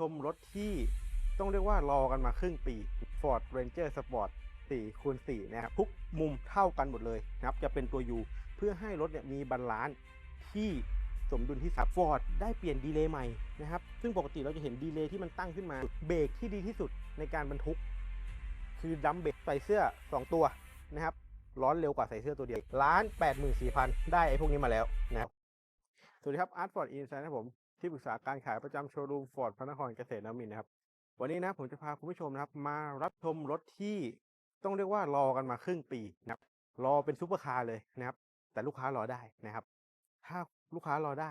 ชมรถที่ต้องเรียกว่ารอกันมาครึ่งปี Ford Ranger Sport 4คูณ4นะครับทุกมุมเท่ากันหมดเลยนะครับจะเป็นตัว U เพื่อให้รถเนี่ยมีบาลานซ์ที่สมดุลที่สับฟอร์ดได้เปลี่ยนดีเลย์ใหม่นะครับซึ่งปกติเราจะเห็นดีเลย์ที่มันตั้งขึ้นมาเบรกที่ดีที่สุดในการบรรทุก คือดัมเบรกใส่เสื้อ 2 ตัวนะครับร้อนเร็วกว่าใส่เสื้อตัวเดียวล้าน84,000ได้ไอ้พวกนี้มาแล้วนะครับสวัสดีครับอาร์ตฟอร์ดอินไซด์นะผม ที่ปรึกษาการขายประจำโชว์รูมฟอร์ดพระนครเกษตรนวมินนะครับ วันนี้นะผมจะพาคุณผู้ชมนะครับ มารับชมรถที่ต้องเรียกว่ารอกันมาครึ่งปีนะครับรอเป็นซูเปอร์คาร์เลยนะครับ แต่ลูกค้ารอได้นะครับ ถ้าลูกค้ารอได้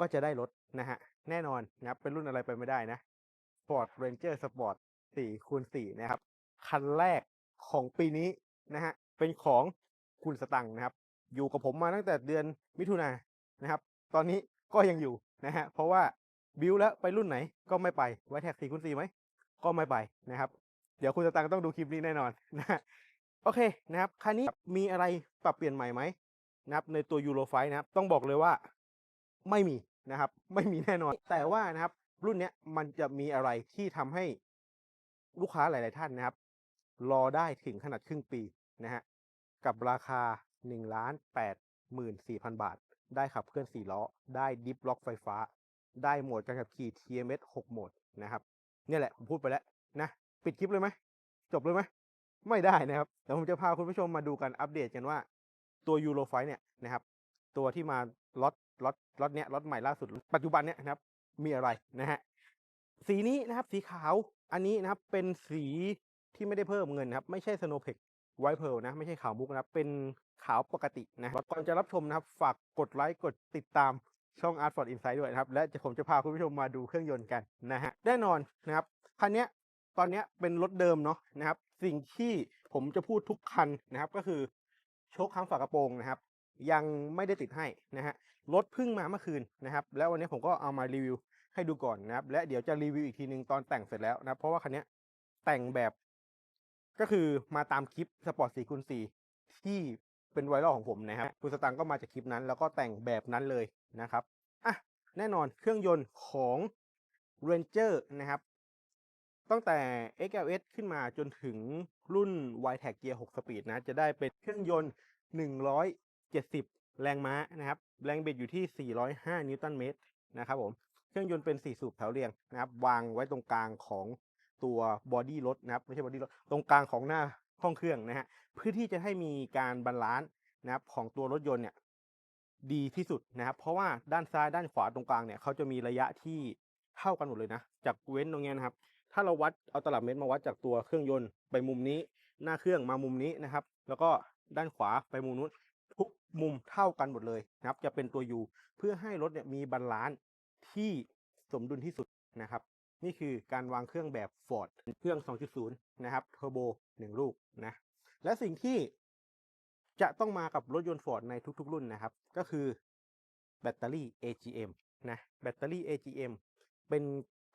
ก็จะได้รถนะฮะแน่นอนนะครับเป็นรุ่นอะไรไปไม่ได้นะ Ford Ranger Sport 4คูณ4นะครับ คันแรกของปีนี้นะฮะเป็นของคุณสตังค์นะครับ อยู่กับผมมาตั้งแต่เดือนมิถุนายนนะครับ ตอนนี้ก็ยังอยู่ นะฮะเพราะว่าบิวแล้วไปรุ่นไหนก็ไม่ไปไว้แท็ก4คูณ4ไหมก็ไม่ไปนะครับ เดี๋ยวคุณสตังต้องดูคลิปนี้แน่นอนนะฮะโอเคนะครับคันนี้มีอะไรปรับเปลี่ยนใหม่ไหมนะครับในตัวยูโรไฟนะครับต้องบอกเลยว่าไม่มีนะครับ ไม่มีแน่นอน แต่ว่านะครับ รุ่นนี้มันจะมีอะไรที่ทำให้ลูกค้าหลาย ๆ ท่านนะครับ รอได้ถึงขนาดครึ่งปีนะฮะกับราคา1ล้าน8หมื่น4,000บาท ได้ขับเคลื่อน4ล้อ ได้ดิฟล็อกไฟฟ้า ได้โหมดการขับขี่ TMS 6โหมดนะครับเนี่ยแหละผมพูดไปแล้วนะปิดคลิปเลยไหมจบเลยไหมไม่ได้นะครับเดี๋ยวผมจะพาคุณผู้ชมมาดูกันอัปเดตกันว่า ตัวยูโรไฟเนี่ยนะครับ ตัวที่มาล็อตล็อตล็อตเนี้ยล็อตใหม่ล่าสุด ปัจจุบันเนี้ยนะครับ มีอะไรนะฮะสีนี้นะครับสีขาวอันนี้นะครับเป็นสีที่ไม่ได้เพิ่มเงินนะครับ ไม่ใช่สโน p พ c ไวเพ r นะ ไม่ใช่ขาวมุกนะครับ เป็น ขาวปกตินะก่อนจะรับชมนะครับ ฝากกดไลค์กดติดตามช่อง Art for Insight ด้วยนะครับ และจะผมจะพาคุณผู้ชมมาดูเครื่องยนต์กันนะฮะแน่นอนนะครับ คันนี้ตอนนี้เป็นรถเดิมเนาะนะครับ สิ่งที่ผมจะพูดทุกคันนะครับ ก็คือโชคค้างฝากระโปรงนะครับ ยังไม่ได้ติดให้นะฮะรถพิ่งมาเมื่อคืนนะครับ แล้ววันนี้ผมก็เอามารีวิวให้ดูก่อนนะครับ และเดี๋ยวจะรีวิวอีกทีหนึ่งตอนแต่งเสร็จแล้วนะเพราะว่าคันนี้แต่งแบบ ก็คือมาตามคลิปสปอร์ต4คูณ4ที่ เป็นไวรัลของผมนะครับคุณสตังค์ก็มาจากคลิปนั้น แล้วก็แต่งแบบนั้นเลยนะครับอะแน่นอนเครื่องยนต์ของ Ranger นะครับ ตั้งแต่ XLS ขึ้นมาจนถึงรุ่น y t e c Gear 6 Speed นะ จะได้เป็นเครื่องยนต์ 170 แรงม้านะครับ แรงบิดอยู่ที่ 405 นิวตันเมตรนะครับผม เครื่องยนต์เป็น 4 สูบแถวเรียงนะครับ วางไว้ตรงกลางของตัวบอดี้รถนะครับ ไม่ใช่บอดี้รถ ตรงกลางของหน้า ห้องเครื่องนะฮะเพื่อที่จะให้มีการบาลานซ์นะครับของตัวรถยนต์เนี่ยดีที่สุดนะครับ เพราะว่าด้านซ้ายด้านขวาตรงกลางเนี่ยเขาจะมีระยะที่เท่ากันหมดเลยนะ จากเว้นตรงเนี้ยนะครับ ถ้าเราวัดเอาตลับเมตรมาวัดจากตัวเครื่องยนต์ไปมุมนี้ หน้าเครื่องมามุมนี้นะครับ แล้วก็ด้านขวาไปมุมนู้นทุกมุมเท่ากันหมดเลยนะครับ จะเป็นตัว U เพื่อให้รถเนี่ยมีบาลานซ์ที่สมดุลที่สุดนะครับ นี่คือการวางเครื่องแบบ Ford เครื่อง 2.0 นะครับเทอร์โบ 1ลูกนะ และสิ่งที่จะต้องมากับรถยนต์ Ford ในทุกๆ รุ่นนะครับ ก็คือแบตเตอรี่ AGM นะแบตเตอรี่ AGM เป็น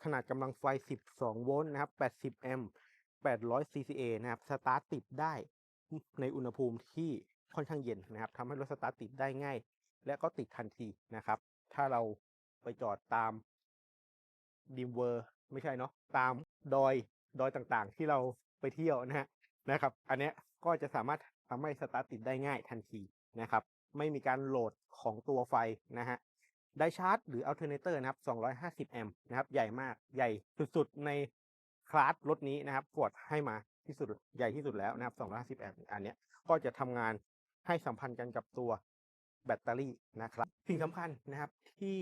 ขนาดกำลังไฟ 12 โวลต์นะครับ 80 แอมป์ 800 CCA นะครับ สตาร์ทติดได้ในอุณหภูมิที่ค่อนข้างเย็นนะครับทำให้รถสตาร์ทติดได้ง่าย และก็ติดทันทีนะครับ ถ้าเราไปจอดตามดิมเวอร์ไม่ใช่เนาะตามดอยดอยต่างๆ ที่เรา ไปเที่ยวนะฮะนะครับ อันเนี้ยก็จะสามารถทำให้สตาร์ทติดได้ง่ายทันทีนะครับ ไม่มีการโหลดของตัวไฟนะฮะไดชาร์จหรืออัลเทอร์เนเตอร์นะครับ 250 แอมป์นะครับ ใหญ่มาก ใหญ่สุดๆ ในคลาสรถนี้นะครับกดให้มาที่สุด ใหญ่ที่สุดแล้วนะครับ 250 แอมป์ อันเนี้ย ก็จะทำงานให้สัมพันธ์กันกับตัวแบตเตอรี่นะครับ สิ่งสำคัญนะครับที่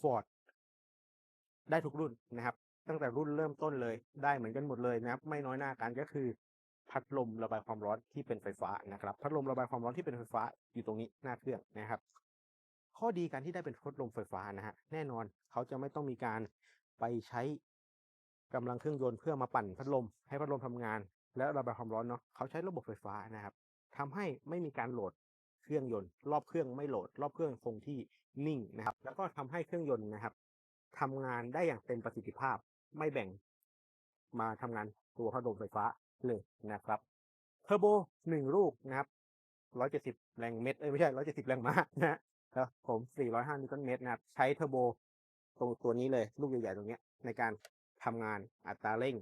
Ford ได้ทุกรุ่นนะครับ ตั้งแต่รุ่นเริ่มต้นเลย ได้เหมือนกันหมดเลยนะครับ ไม่น้อยหน้ากันก็คือ พัดลมระบายความร้อนที่เป็นไฟฟ้านะครับ พัดลมระบายความร้อนที่เป็นไฟฟ้าอยู่ตรงนี้หน้าเครื่องนะครับ ข้อดีการที่ได้เป็นพัดลมไฟฟ้านะฮะแน่นอนเขาจะไม่ต้องมีการไปใช้กำลังเครื่องยนต์เพื่อมาปั่นพัดลม ให้พัดลมทำงาน และระบายความร้อนเนาะเขาใช้ระบบไฟฟ้านะครับทำให้ไม่มีการโหลดเครื่องยนต์ รอบเครื่องไม่โหลด รอบเครื่องคงที่นิ่งนะครับ แล้วก็ทำให้เครื่องยนต์นะครับทำงานได้อย่างเต็มประสิทธิภาพ ไม่แบ่งมาทำงานตัวพัดลมไฟฟ้าเลยนะครับเทอร์โบหนึ่งลูกนะครับร้อยเจ็ดสิบแรงเมตรเอ้ยไม่ใช่ร้อยเจ็ดสิบแรงม้านะครับผม405นิวตันเมตรนะครับ ใช้เทอร์โบตรงตัวนี้เลยลูกใหญ่ๆตรงเนี้ยในการทำงานอัตราเร่ง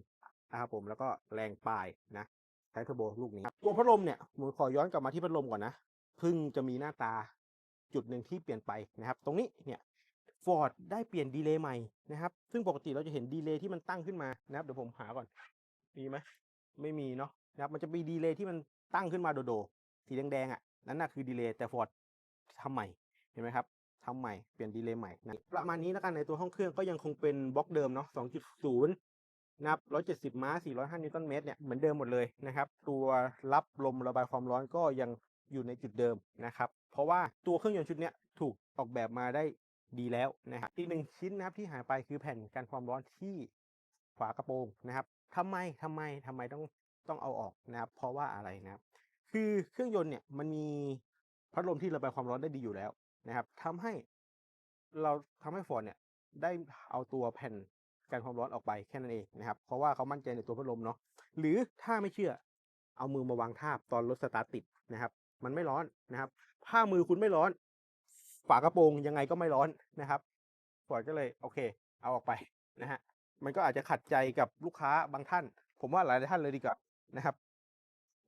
นะครับผมแล้วก็แรงปลายนะใช้เทอร์โบลูกนี้ตัวพัดลมเนี่ยผมขอย้อนกลับมาที่พัดลมก่อนนะเพิ่งจะมีหน้าตาจุดหนึ่งที่เปลี่ยนไปนะครับ ตรงนี้เนี่ย ฟอร์ดได้เปลี่ยนดีเลย์ใหม่นะครับ ซึ่งปกติเราจะเห็นดีเลย์ที่มันตั้งขึ้นมานะครับ เดี๋ยวผมหาก่อน มีไหมไม่มีเนาะนะครับ มันจะมีดีเลย์ที่มันตั้งขึ้นมาโดดๆสีแดงๆอะ นั่นน่ะคือดีเลย์แต่ฟอร์ดทำใหม่ เห็นไหมครับทำใหม่ เปลี่ยนดีเลย์ใหม่นะประมาณนี้แล้วกันในตัวห้องเครื่องก็ยังคงเป็นบล็อกเดิมเนาะ2.0นะครับ 170 ม้า 405 นิวตันเมตรเนี่ย เหมือนเดิมหมดเลยนะครับ ตัวรับลมระบายความร้อนก็ยังอยู่ในจุดเดิมนะครับ เพราะว่าตัวเครื่องยนต์ชุดนี้ถูกออกแบบมาได้ ดีแล้วนะครับอีกหนึ่งชิ้นนะครับที่หายไปคือแผ่นกันความร้อนที่ฝากระโปรงนะครับทำไมทำไมทำไมต้องต้องเอาออกนะครับ เพราะว่าอะไรนะครับ คือเครื่องยนต์เนี่ยมันมีพัดลมที่ระบายความร้อนได้ดีอยู่แล้วนะครับทำให้เราทำให้ฟอร์ดเนี่ยได้เอาตัวแผ่นกันความร้อนออกไปแค่นั้นเองนะครับ เพราะว่าเขามั่นใจในตัวพัดลมเนาะหรือถ้าไม่เชื่อเอามือมาวางทาบตอนรถสตาร์ทติดนะครับ มันไม่ร้อนนะครับ ถ้ามือคุณไม่ร้อน ฝากระโปรงยังไงก็ไม่ร้อนนะครับฟอร์ดก็เลยโอเค เอาออกไปนะฮะมันก็อาจจะขัดใจกับลูกค้าบางท่าน ผมว่าหลายท่านเลยดีกว่านะครับ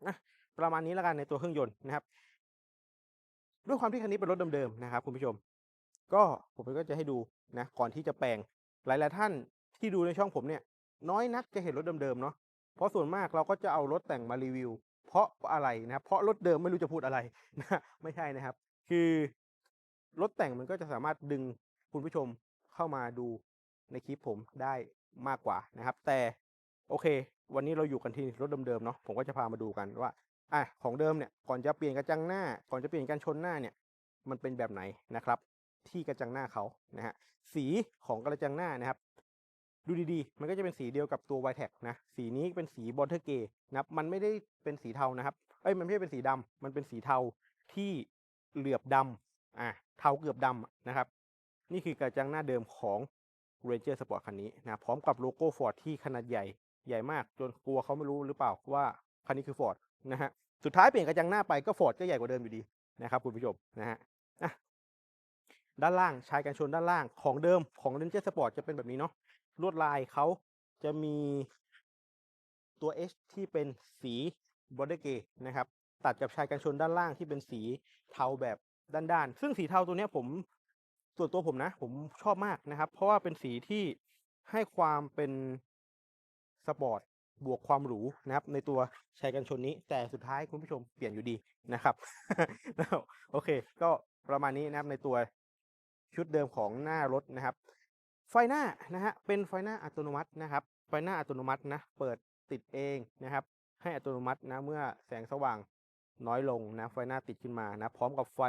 นะประมาณนี้แล้วกันในตัวเครื่องยนต์นะครับ ด้วยความที่คันนี้เป็นรถเดิมๆนะครับ คุณผู้ชม ก็ผมก็จะให้ดูนะก่อนที่จะแปลงหลายๆท่านที่ดูในช่องผมเนี่ย น้อยนักจะเห็นรถเดิมๆเนาะเพราะส่วนมากเราก็จะเอารถแต่งมารีวิว เพราะอะไรนะครับเพราะรถเดิมไม่รู้จะพูดอะไรนะไม่ใช่นะครับ คือ รถแต่งมันก็จะสามารถดึงคุณผู้ชมเข้ามาดูในคลิปผมได้มากกว่านะครับ แต่โอเค วันนี้เราอยู่กันที่รถเดิมๆเนาะผมก็จะพามาดูกันว่าอะของเดิมเนี่ยก่อนจะเปลี่ยนกระจังหน้า ก่อนจะเปลี่ยนการชนหน้าเนี่ย มันเป็นแบบไหนนะครับ ที่กระจังหน้าเขานะฮะสีของกระจังหน้านะครับ ดูดีๆ มันก็จะเป็นสีเดียวกับตัว y t e c นะสีนี้เป็นสีบอลเทอร์เกย์นะครับมันไม่ได้เป็นสีเทานะครับเอ้ยมันไม่ใช่เป็นสีดำมันเป็นสีเทาที่เหลือบดำอะ เทาเกือบดำนะครับ นี่คือกระจังหน้าเดิมของ Ranger Sport คันนี้นะพร้อมกับโลโก้ Ford ที่ขนาดใหญ่ใหญ่มาก จนกลัวเขาไม่รู้หรือเปล่าว่าคันนี้คือ Ford นะฮะสุดท้ายเปลี่ยนกระจังหน้าไปก็ Ford ก็ใหญ่กว่าเดิมอยู่ดีนะครับคุณผู้ชมนะฮะด้านล่างชายกันชนด้านล่างของเดิมของ Ranger Sport จะเป็นแบบนี้เนาะลวดลายเขาจะมีตัว H ที่เป็นสีบอดเกนะครับ ตัดกับชายกันชนด้านล่างที่เป็นสีเทาแบบ ด้านๆ ซึ่งสีเทาตัวนี้ผมส่วนตัวผมนะ ผมชอบมากนะครับ เพราะว่าเป็นสีที่ให้ความเป็นสปอร์ตบวกความหรูนะครับ ในตัวชายกันชนนี้ แต่สุดท้ายคุณผู้ชมเปลี่ยนอยู่ดีนะครับโอเค ก็ประมาณนี้นะครับในตัวชุดเดิมของหน้ารถนะครับ ไฟหน้านะฮะเป็นไฟหน้าอัตโนมัตินะครับ ไฟหน้าอัตโนมัตินะ เปิดติดเองนะครับ ให้อัตโนมัตินะเมื่อแสงสว่าง น้อยลงนะไฟหน้าติดขึ้นมานะพร้อมกับไฟ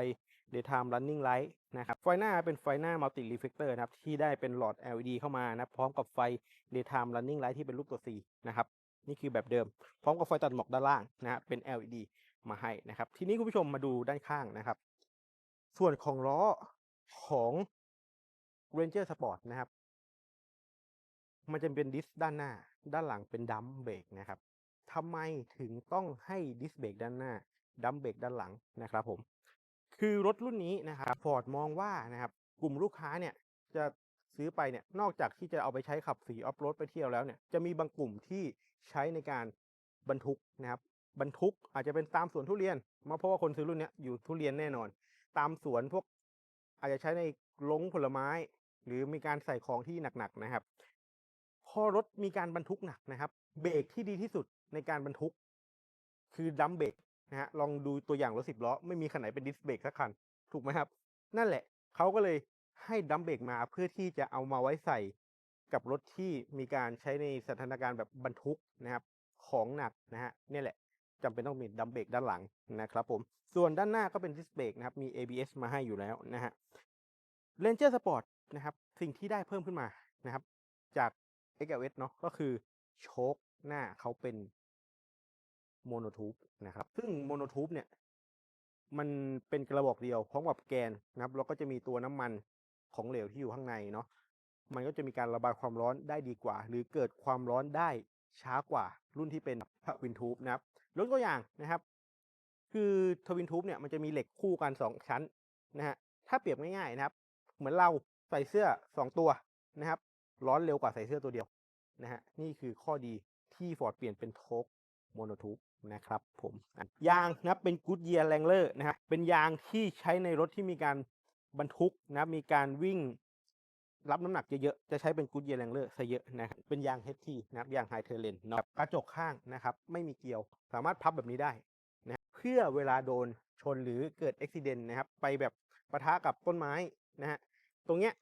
daytime running light นะครับไฟหน้าเป็นไฟหน้า multi reflector นะครับที่ได้เป็นหลอด LED เข้ามานะพร้อมกับไฟ daytime running light ที่เป็นรูปตัว C นะครับนี่คือแบบเดิม พร้อมกับไฟตัดหมอกด้านล่างนะเป็น LED มาให้นะครับ ทีนี้คุณผู้ชมมาดูด้านข้างนะครับ ส่วนของล้อของ Ranger Sport นะครับ มันจะเป็นดิสด้านหน้า ด้านหลังเป็นดัมเบรกนะครับทำไมถึงต้องให้ดิสเบรกด้านหน้า ดัมเบรกด้านหลังนะครับผมคือรถรุ่นนี้นะครับฟอร์ดมองว่านะครับกลุ่มลูกค้าเนี่ยจะซื้อไปเนี่ยนอกจากที่จะเอาไปใช้ขับสีออฟโรดไปเที่ยวแล้วเนี่ยจะมีบางกลุ่มที่ใช้ในการบรรทุกนะครับบรรทุกอาจจะเป็นตามสวนทุเรียนมาเพราะว่าคนซื้อรุ่นนี้อยู่ทุเรียนแน่นอน ตามสวนพวกอาจจะใช้ในลงผลไม้ หรือมีการใส่ของที่หนักๆนะครับ พอรถมีการบรรทุกหนักนะครับ เบรกที่ดีที่สุดในการบรรทุก คือดัมเบรก นะฮะลองดูตัวอย่างรถสิบล้อ ไม่มีคันไหนเป็นดิสเบรกสักคัน ถูกไหมครับ นั่นแหละเขาก็เลยให้ดัมเบรกมาเพื่อที่จะเอามาไว้ใส่กับรถที่มีการใช้ในสถานการณ์แบบบรรทุกนะครับ ของหนักนะฮะนี่แหละจำเป็นต้องมีดัมเบรกด้านหลังนะครับผมส่วนด้านหน้าก็เป็นดิสเบรกนะครับมี ABS มาให้อยู่แล้วนะฮะเ Ranger Sport นะครับสิ่งที่ได้เพิ่มขึ้นมานะครับจาก XLS เนาะก็คือโชคหน้าเขาเป็น โมโนทูบนะครับ ซึ่งโมโนทูบเนี่ยมันเป็นกระบอกเดียวพร้อมกับแกนนะครับแล้วก็จะมีตัวน้ำมันของเหลวที่อยู่ข้างในเนาะมันก็จะมีการระบายความร้อนได้ดีกว่า หรือเกิดความร้อนได้ช้ากว่ารุ่นที่เป็นทวินทูบนะครับยกตัวอย่างนะครับ คือทวินทูบเนี่ยมันจะมีเหล็กคู่กัน 2 ชั้นนะฮะถ้าเปรียบง่ายๆนะครับ เหมือนเราใส่เสื้อสองตัวนะครับ ร้อนเร็วกว่าใส่เสื้อตัวเดียวนะฮะนี่คือข้อดีที่ Ford เปลี่ยนเป็นโทกโมโนทูบ นะครับผมยางนะเป็น Goodyear Wrangler นะครับเป็นยางที่ใช้ในรถที่มีการบรรทุกนะมีการวิ่งรับน้ำหนักเยอะๆ จะใช้เป็น Goodyear Wrangler ซะเยอะนะครับ เป็นยาง HT นะครับ ยาง High Terrain เนะกระจกข้างนะครับ ไม่มีเกลียว สามารถพับแบบนี้ได้นะเพื่อเวลาโดนชนหรือเกิดอุบิเหตุนะครับ ไปแบบปะทะกับต้นไม้นะฮะ ตรงเนี้ย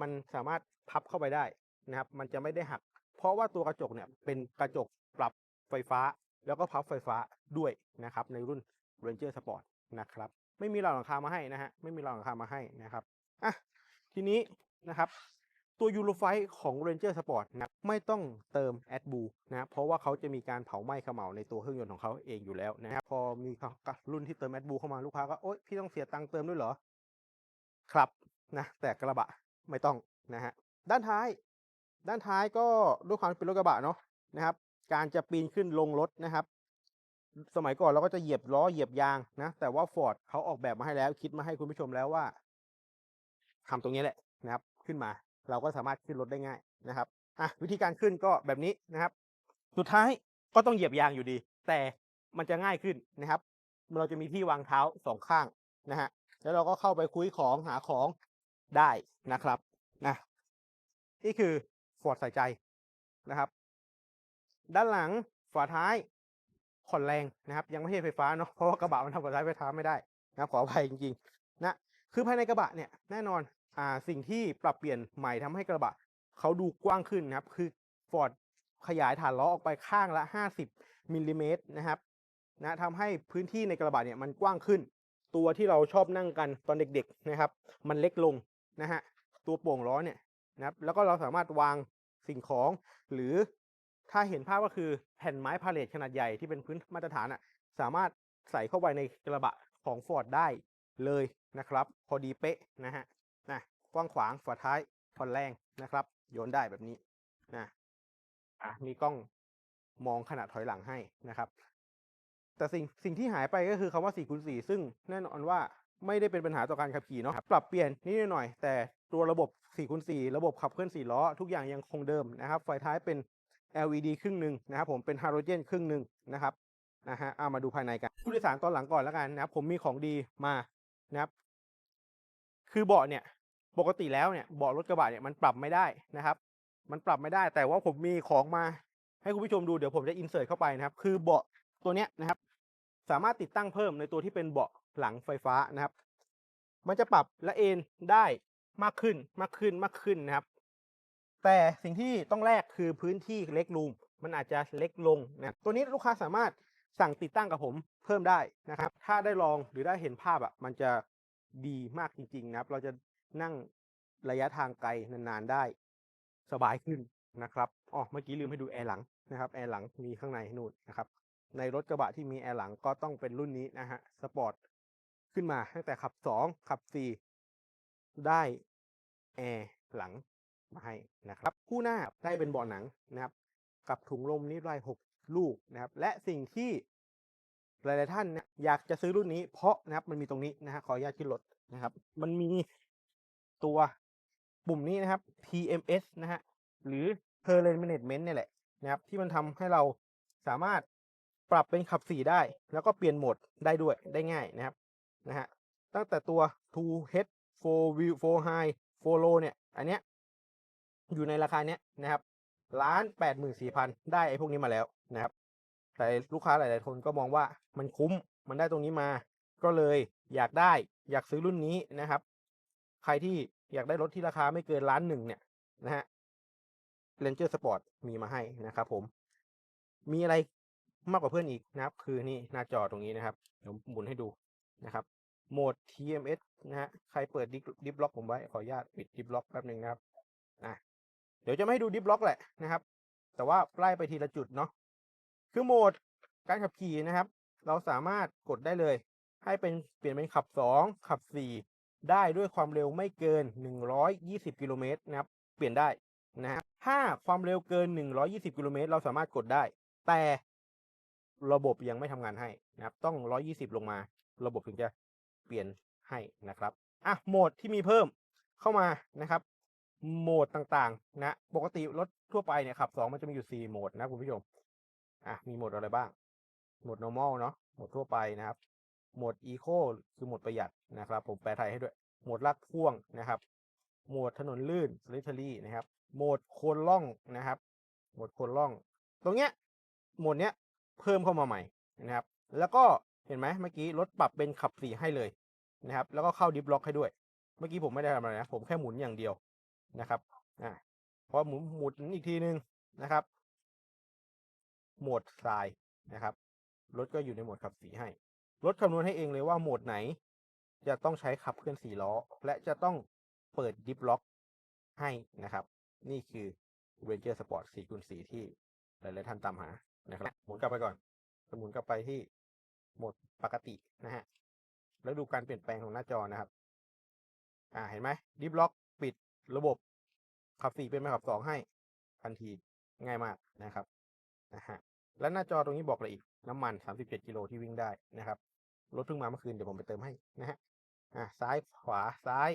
มันสามารถพับเข้าไปได้นะครับ มันจะไม่ได้หัก เพราะว่าตัวกระจกเนี่ยเป็นกระจกปรับไฟฟ้า แล้วก็พับไฟฟ้าด้วยนะครับในรุ่น Ranger Sport นะครับ ไม่มีราวหลังคามาให้นะฮะไม่มีราวหลังคามาให้นะครับอะทีนี้นะครับ ตัวยูโรไฟของ Ranger Sport นะครับไม่ต้องเติม a d b l u นะเพราะว่าเขาจะมีการเผาไหม้เขม่าในตัวเครื่องยนต์ของเขาเองอยู่แล้วนะครับพอมีรุ่นที่เติม a d b l u เข้ามาลูกค้าก็โอ๊ยพี่ต้องเสียตังค์เติมด้วยเหรอครับนะแต่กระบะไม่ต้องนะฮะด้านท้าย ด้านท้ายก็ด้วยความเป็นรถกระบะเนาะนะครับ การจะปีนขึ้นลงรถนะครับ สมัยก่อนเราก็จะเหยียบล้อเหยียบยางนะ แต่ว่า Ford เขาออกแบบมาให้แล้ว คิดมาให้คุณผู้ชมแล้วว่าทำตรงนี้แหละนะครับ ขึ้นมา เราก็สามารถขึ้นรถได้ง่ายนะครับอะวิธีการขึ้นก็แบบนี้นะครับ สุดท้ายก็ต้องเหยียบยางอยู่ดี แต่มันจะง่ายขึ้นนะครับ เราจะมีที่วางเท้าสองข้างนะฮะแล้วเราก็เข้าไปคุยของหาของได้นะครับนะนี่คือฟอร์ดใส่ใจนะครับ ด้านหลังฝาท้ายผ่อนแรงนะครับ ยังไม่ใช่ไฟฟ้าเนาะเพราะว่ากระบะมันทำกับท้ายไฟฟ้าไม่ได้นะครับขออภัยจริงๆนะคือภายในกระบะเนี่ยแน่นอนอ่าสิ่งที่ปรับเปลี่ยนใหม่ทำให้กระบะเขาดูกว้างขึ้นนะครับ คือ Ford ขยายฐานล้อออกไปข้างละ 50มิลลิเมตรนะครับนะทำให้พื้นที่ในกระบะเนี่ยมันกว้างขึ้น ตัวที่เราชอบนั่งกันตอนเด็กๆนะครับ มันเล็กลงนะฮะตัวโป่งล้อเนี่ยนะครับแล้วก็เราสามารถวางสิ่งของหรือ ถ้าเห็นภาพก็คือแผ่นไม้พาเลทขนาดใหญ่ที่เป็นพื้นมาตรฐานอะ สามารถใส่เข้าไปในกระบะของ Ford ได้เลยนะครับ พอดีเป๊ะนะฮะนะกว้างขวางฝาท้ายผ่อนแรงนะครับ โยนได้แบบนี้นะอะมีกล้องมองขนาดถอยหลังให้นะครับ แต่สิ่งสิ่งที่หายไปก็คือคำว่า4คูณ4ซึ่งแน่นอนว่าไม่ได้เป็นปัญหาต่อการขับขี่เนาะปรับเปลี่ยนนิดหน่อย แต่ตัวระบบ4คูณ4ระบบขับเคลื่อน4ล้อ ทุกอย่างยังคงเดิมนะครับไฟท้ายเป็น LED ครึ่งหนึ่งนะครับผมเป็นฮาโลเจนครึ่งหนึ่งนะครับนะฮะเอามาดูภายในกันผู้โดยสารตอนหลังก่อนแล้วกันนะครับผมมีของดีมานะครับคือเบาะเนี่ยปกติแล้วเนี่ยเบาะรถกระบะเนี่ยมันปรับไม่ได้นะครับ มันปรับไม่ได้แต่ว่าผมมีของมา ให้คุณผู้ชมดูเดี๋ยวผมจะอินเสิร์ตเข้าไปนะครับ คือเบาะตัวเนี้ยนะครับ สามารถติดตั้งเพิ่มในตัวที่เป็นเบาะหลังไฟฟ้านะครับ มันจะปรับและเอนได้มากขึ้นมากขึ้นมากขึ้นนะครับ แต่สิ่งที่ต้องแลกคือพื้นที่เล็กรูมมันอาจจะเล็กลงนะตัวนี้ลูกค้าสามารถสั่งติดตั้งกับผมเพิ่มได้นะครับ ถ้าได้ลองหรือได้เห็นภาพอะมันจะดีมากจริงๆนะครับ เราจะนั่งระยะทางไกลนานๆได้สบายขึ้นนะครับอ๋อเมื่อกี้ลืมให้ดูแอร์หลังนะครับแอร์หลังมีข้างในนู่นนะครับ ในรถกระบะที่มีแอร์หลังก็ต้องเป็นรุ่นนี้นะฮะสปอร์ตขึ้นมาตั้งแต่ขับ 2 ขับ 4 ได้แอร์หลัง มาให้นะครับคู่หน้าได้เป็นเบาะหนังนะครับ กับถุงลมนิราย6ลูกนะครับ และสิ่งที่หลายๆท่านเนี่ยอยากจะซื้อรุ่นนี้เพราะนะครับมันมีตรงนี้นะฮะขออนุญาตขึ้นรถนะครับ มันมีตัวปุ่มนี้นะครับ TMS นะฮะหรือ Terrain Management เนี่ยแหละนะครับ ที่มันทำให้เราสามารถปรับเป็นขับ4ได้ แล้วก็เปลี่ยนโหมดได้ด้วยได้ง่ายนะครับนะฮะตั้งแต่ตัว2 head 4 view 4 high 4 low เนี่ย อันเนี้ย อยู่ในราคาเนี้ยนะครับล้านแปดหมื่นสี่พันได้ไอ้พวกนี้มาแล้วนะครับ แต่ลูกค้าหลาย ๆ คนก็มองว่ามันคุ้มมันได้ตรงนี้มา ก็เลยอยากได้อยากซื้อรุ่นนี้นะครับ ใครที่อยากได้รถที่ราคาไม่เกินล้านหนึ่งเนี่ยนะฮะ Ranger Sport มีมาให้นะครับผม มีอะไรมากกว่าเพื่อนอีกนะครับ คือนี่หน้าจอตรงนี้นะครับ เดี๋ยวหมุนให้ดูนะครับ โหมด TMS นะฮะ ใครเปิดดิฟล็อกผมไว้ ขออนุญาตปิดดิฟล็อกแป๊บหนึ่งนะครับ อะ เดี๋ยวจะไม่ให้ดูดิฟล็อกแหละนะครับ แต่ว่าไล่ไปทีละจุดเนาะคือโหมดการขับขี่นะครับ เราสามารถกดได้เลย ให้เป็นเปลี่ยนเป็นขับ 2 ขับ 4 ได้ด้วยความเร็วไม่เกิน 120 กิโลเมตรนะครับ เปลี่ยนได้นะฮะถ้าความเร็วเกิน 120 กิโลเมตรเราสามารถกดได้ แต่ระบบยังไม่ทำงานให้นะครับ ต้อง 120 ลงมา ระบบถึงจะเปลี่ยนให้นะครับ อะ โหมดที่มีเพิ่มเข้ามานะครับ โหมดต่างๆ นะ ปกติรถทั่วไปเนี่ยขับสองมันจะมีอยู่สี่โหมดนะคุณผู้ชม อะ มีโหมดอะไรบ้าง โหมด normal เนาะโหมดทั่วไปนะครับ โหมด eco คือโหมดประหยัดนะครับ ผมแปลไทยให้ด้วย โหมดลากพ่วงนะครับ โหมดถนนลื่น slippery นะครับ โหมดโคนล่องนะครับ โหมดโคนล่อง ตรงเนี้ย โหมดเนี้ยเพิ่มเข้ามาใหม่นะครับ แล้วก็เห็นไหมเมื่อกี้รถปรับเป็นขับสี่ให้เลยนะครับ แล้วก็เข้าดิฟล็อกให้ด้วย เมื่อกี้ผมไม่ได้ทำอะไรนะ ผมแค่หมุนอย่างเดียว นะครับอ่าพอหมุนหมุนอีกทีนึงนะครับ โหมดทรายนะครับรถก็อยู่ในโหมดขับสีให้รถคำนวณให้เองเลยว่าโหมดไหน จะต้องใช้ขับเคลื่อนสี่ล้อ และจะต้องเปิดดิฟล็อกให้นะครับ นี่คือ Ranger Sport 4คูณ4ที่หลายๆท่านตามหานะครับหมุนกลับไปก่อนหมุนกลับไปที่โหมดปกตินะฮะแล้วดูการเปลี่ยนแปลงของหน้าจอนะครับ อ่าเห็นไหมดิฟล็อกปิด ระบบขับสี่เป็นมาขับสองให้ทันทีง่ายมากนะครับนะฮะและหน้าจอตรงนี้บอกเลยอีกน้ำมัน 37กิโลที่วิ่งได้นะครับรถเพิ่งมาเมื่อคืนเดี๋ยวผมไปเติมให้นะฮะอ่าซ้ายขวาซ้าย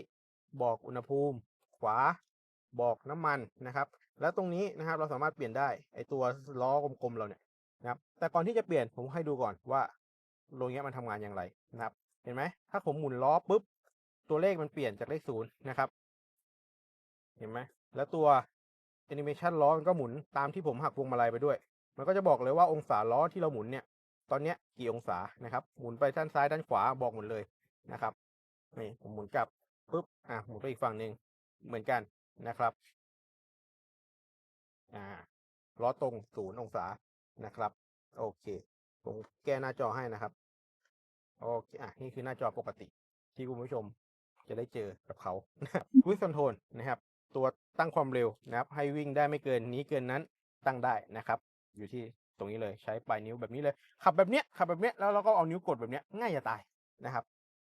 บอกอุณหภูมิ ขวาบอกน้ำมันนะครับ แล้วตรงนี้นะครับเราสามารถเปลี่ยนได้ไอตัวล้อกลมๆเราเนี่ยนะครับ แต่ก่อนที่จะเปลี่ยนผมให้ดูก่อนว่าโรงเนี้ยมันทำงานอย่างไรนะครับ เห็นไหมถ้าผมหมุนล้อปุ๊บตัวเลขมันเปลี่ยนจากเลขศูนย์นะครับ เห็นไหมแล้วตัวแอนิเมชันล้อมันก็หมุนตามที่ผมหักพวงมาลัยไปด้วย มันก็จะบอกเลยว่าองศาล้อที่เราหมุนเนี่ย ตอนเนี้ยกี่องศานะครับ หมุนไปด้านซ้ายด้านขวาบอกหมดเลยนะครับนี่ผมหมุนกลับปุ๊บอะหมุนไปอีกฝั่งหนึ่งเหมือนกันนะครับอ่าล้อตรงศูนย์องศานะครับ โอเค ผมแก้หน้าจอให้นะครับโอเคอะนี่คือหน้าจอปกติ ที่คุณผู้ชมจะได้เจอกับเขาวิสคอนโทนนะครับ ตัวตั้งความเร็วนะครับ ให้วิ่งได้ไม่เกินนี้เกินนั้นตั้งได้นะครับ อยู่ที่ตรงนี้เลยใช้ปลายนิ้วแบบนี้เลย ขับแบบเนี้ยขับแบบเนี้ยแล้วเราก็เอานิ้วกดแบบเนี้ยง่ายจะตายนะครับ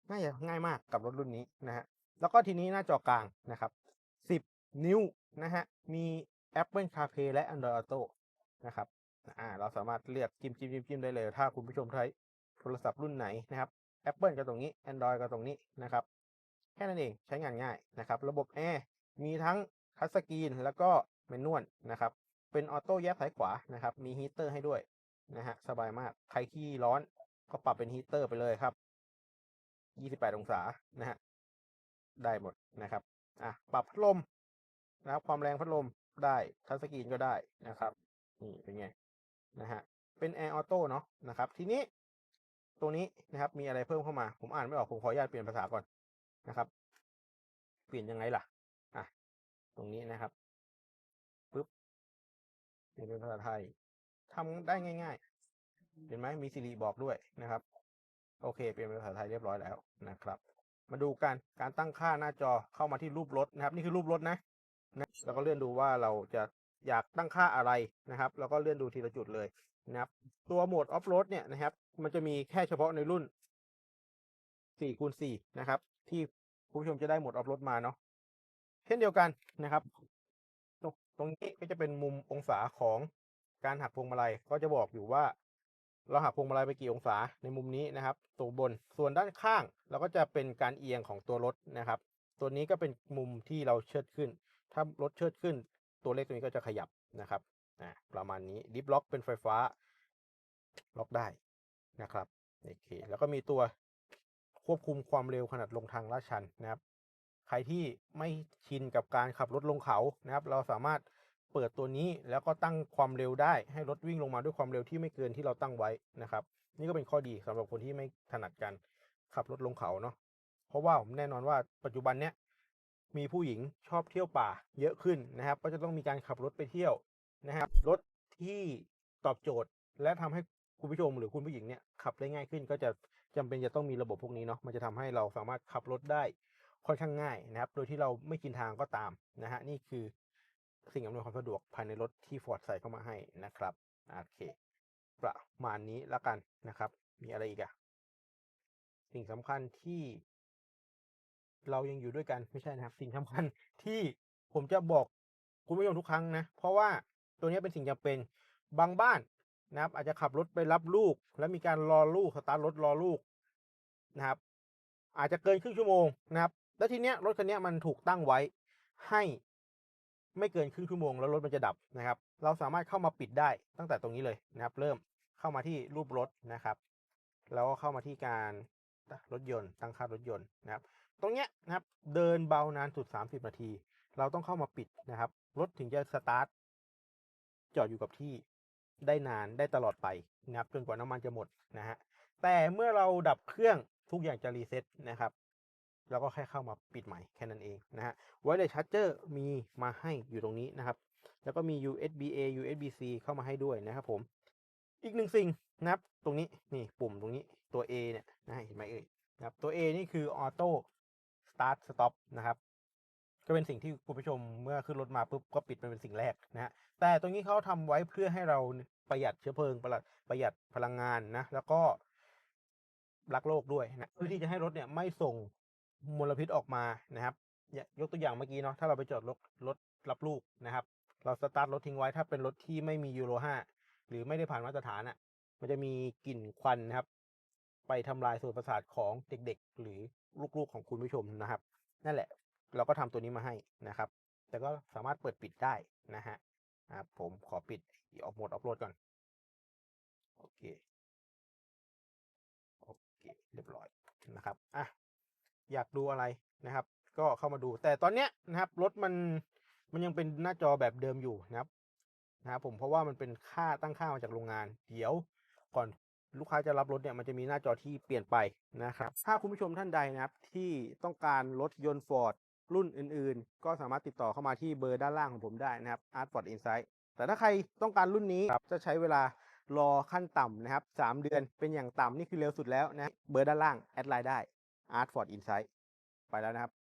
ง่ายง่ายมากกับรถรุ่นนี้นะฮะแล้วก็ทีนี้หน้าจอกลางนะครับ 10 นิ้วนะฮะมี Apple CarPlay และ Android Auto นะครับอ่าเราสามารถเลือกจิ้มจิ้มจิ้มจิ้มได้เลย ถ้าคุณผู้ชมใช้โทรศัพท์รุ่นไหนนะครับ Apple ก็ตรงนี้ Android ก็ตรงนี้นะครับ แค่นั้นเองใช้งานง่ายนะครับ ระบบแอร์ มีทั้งทัสกรีนแล้วก็เมนนวลนะครับ เป็นออโต้แยกซ้ายขวานะครับ มีฮีเตอร์ให้ด้วยนะฮะ สบายมาก ใครขี้ร้อนก็ปรับเป็นฮีเตอร์ไปเลยครับ 28 องศานะฮะ ได้หมดนะครับ อะ ปรับพัดลมนะครับ ความแรงพัดลมได้ทัชสกรีนก็ได้นะครับ นี่เป็นไงนะฮะ เป็นแอร์ออโต้เนาะนะครับ ทีนี้ตรงนี้นะครับ มีอะไรเพิ่มเข้ามา ผมอ่านไม่ออก ผมขออนุญาตเปลี่ยนภาษาก่อนนะครับ เปลี่ยนยังไงล่ะ ตรงนี้นะครับปึ๊บเปลี่ยนเป็นภาษาไทยทำได้ง่ายๆ เห็นไหมมีสิริบอกด้วยนะครับ โอเค เปลี่ยนเป็นภาษาไทยเรียบร้อยแล้วนะครับ มาดูการการตั้งค่าหน้าจอเข้ามาที่รูปรถนะครับ นี่คือรูปรถนะนะแล้วก็เลื่อนดูว่าเราจะอยากตั้งค่าอะไรนะครับ แล้วก็เลื่อนดูทีละจุดเลยนะครับ ตัวโหมดออฟโรดเนี่ยนะครับ มันจะมีแค่เฉพาะในรุ่น4คูณ4นะครับ ที่คุณผู้ชมจะได้โหมดออฟโรดมาเนาะ เช่นเดียวกันนะครับตรงตรงนี้ก็จะเป็นมุมองศาของการหักพวงมาลัยก็จะบอกอยู่ว่า เราหักพวงมาลัยไปกี่องศาในมุมนี้นะครับตัวบนส่วนด้านข้างเราก็จะเป็นการเอียงของตัวรถนะครับ ตัวนี้ก็เป็นมุมที่เราเชิดขึ้น ถ้ารถเชิดขึ้น ตัวเลขตัวนี้ก็จะขยับนะครับประมาณนี้ดิฟล็อกเป็นไฟฟ้า ล็อกได้นะครับโอเคแล้วก็มีตัวควบคุมความเร็วขนาดลงทางลาดชันนะครับ ใครที่ไม่ชินกับการขับรถลงเขานะครับ เราสามารถเปิดตัวนี้แล้วก็ตั้งความเร็วได้ให้รถวิ่งลงมาด้วยความเร็วที่ไม่เกินที่เราตั้งไว้นะครับ นี่ก็เป็นข้อดีสำหรับคนที่ไม่ถนัดการขับรถลงเขาเนาะเพราะว่าผมแน่นอนว่าปัจจุบันเนี้ยมีผู้หญิงชอบเที่ยวป่าเยอะขึ้นนะครับ ก็จะต้องมีการขับรถไปเที่ยวนะครับ รถที่ตอบโจทย์และทำให้คุณผู้ชมหรือคุณผู้หญิงเนี่ยขับได้ง่ายขึ้น ก็จะจำเป็นจะต้องมีระบบพวกนี้เนาะมันจะทำให้เราสามารถขับรถได้ ค่อนข้างง่ายนะครับ โดยที่เราไม่กินทางก็ตามนะฮะนี่คือสิ่งอำนวยความสะดวกภายในรถที่ Ford ใส่เข้ามาให้นะครับโอเค ประมาณนี้ล้วกันนะครับ มีอะไรอีกอะสิ่งสำคัญที่ เรายังอยู่ด้วยกันไม่ใช่นะครับ สิ่งสำคัญที่ผมจะบอกคุณผู้ชมทุกครั้งนะ เพราะว่าตัวนี้เป็นสิ่งจำเป็นบางบ้านนะครับ อาจจะขับรถไปรับลูก แล้วมีการรอลูกสตาร์ทรถรอลูกนะครับ อาจจะเกินครึ่งชั่วโมงนะครับ แล้วทีเนี้ยรถคันนี้มันถูกตั้งไว้ให้ไม่เกินครึ่งชั่วโมงแล้วรถมันจะดับนะครับ เราสามารถเข้ามาปิดได้ตั้งแต่ตรงนี้เลยนะครับ เริ่มเข้ามาที่รูปรถนะครับ แล้วก็เข้ามาที่การรถยนต์ตั้งค่ารถยนต์นะครับ ตรงเนี้ยนะครับเดินเบานานสุด 30 นาที เราต้องเข้ามาปิดนะครับ รถถึงจะสตาร์ทจอดอยู่กับที่ได้นานได้ตลอดไปนะครับจนกว่าน้ำมันจะหมดนะฮะแต่เมื่อเราดับเครื่องทุกอย่างจะรีเซ็ตนะครับ เราก็แค่เข้ามาปิดใหม่แค่นั้นเองนะฮะไวเลสชาร์เจอร์มีมาให้อยู่ตรงนี้นะครับ แล้วก็มี USB A USB C เข้ามาให้ด้วยนะครับผม อีกหนึ่งสิ่งนะครับ ตรงนี้นี่ปุ่มตรงนี้ตัว A เนี่ยนะเห็นไหมเอ่ยนะครับตัว A นี่คือ Auto Start Stop นะครับก็เป็นสิ่งที่คุณผู้ชมเมื่อขึ้นรถมาปุ๊บก็ปิดมันเป็นสิ่งแรกนะฮะแต่ตรงนี้เขาทำไว้เพื่อให้เราประหยัดเชื้อเพลิงประหยัดประหยัดพลังงานนะ แล้วก็รักโลกด้วยนะเพื่อที่จะให้รถเนี่ยไม่ส่ง มลพิษออกมานะครับ ยกตัวอย่างเมื่อกี้เนาะถ้าเราไปจอดรถรถรับลูกนะครับ เราสตาร์ทรถทิ้งไว้ถ้าเป็นรถที่ไม่มียูโร5หรือไม่ได้ผ่านมาตรฐานอะ่ะ มันจะมีกลิ่นควันนะครับ ไปทำลายส่วนประสาทของเด็กๆ หรือลูกๆของคุณผู้ชมนะครับ นั่นแหละเราก็ทำตัวนี้มาให้นะครับ แต่ก็สามารถเปิดปิดได้นะฮะนะครับผมขอปิดออกโหมดออฟโหลดก่อน โอเค โอเค เรียบร้อยนะครับ อะ อยากดูอะไรนะครับ ก็เข้ามาดู แต่ตอนเนี้ยนะครับรถมันมันยังเป็นหน้าจอแบบเดิมอยู่นะครับนะครับผมเพราะว่ามันเป็นค่าตั้งค่ามาจากโรงงาน เดี๋ยวก่อนลูกค้าจะรับรถเนี่ยมันจะมีหน้าจอที่เปลี่ยนไปนะครับ ถ้าคุณผู้ชมท่านใดนะครับ ที่ต้องการรถยนต์ Ford รุ่นอื่น ๆ ก็สามารถติดต่อเข้ามาที่เบอร์ด้านล่างของผมได้นะครับ Art Ford Insight แต่ถ้าใครต้องการรุ่นนี้จะใช้เวลารอขั้นต่ำนะครับ 3 เดือนเป็นอย่างต่ำนี่คือเร็วสุดแล้วนะเบอร์ด้านล่าง แอดไลน์ได้ Art Ford Insight ไปแล้วนะครับ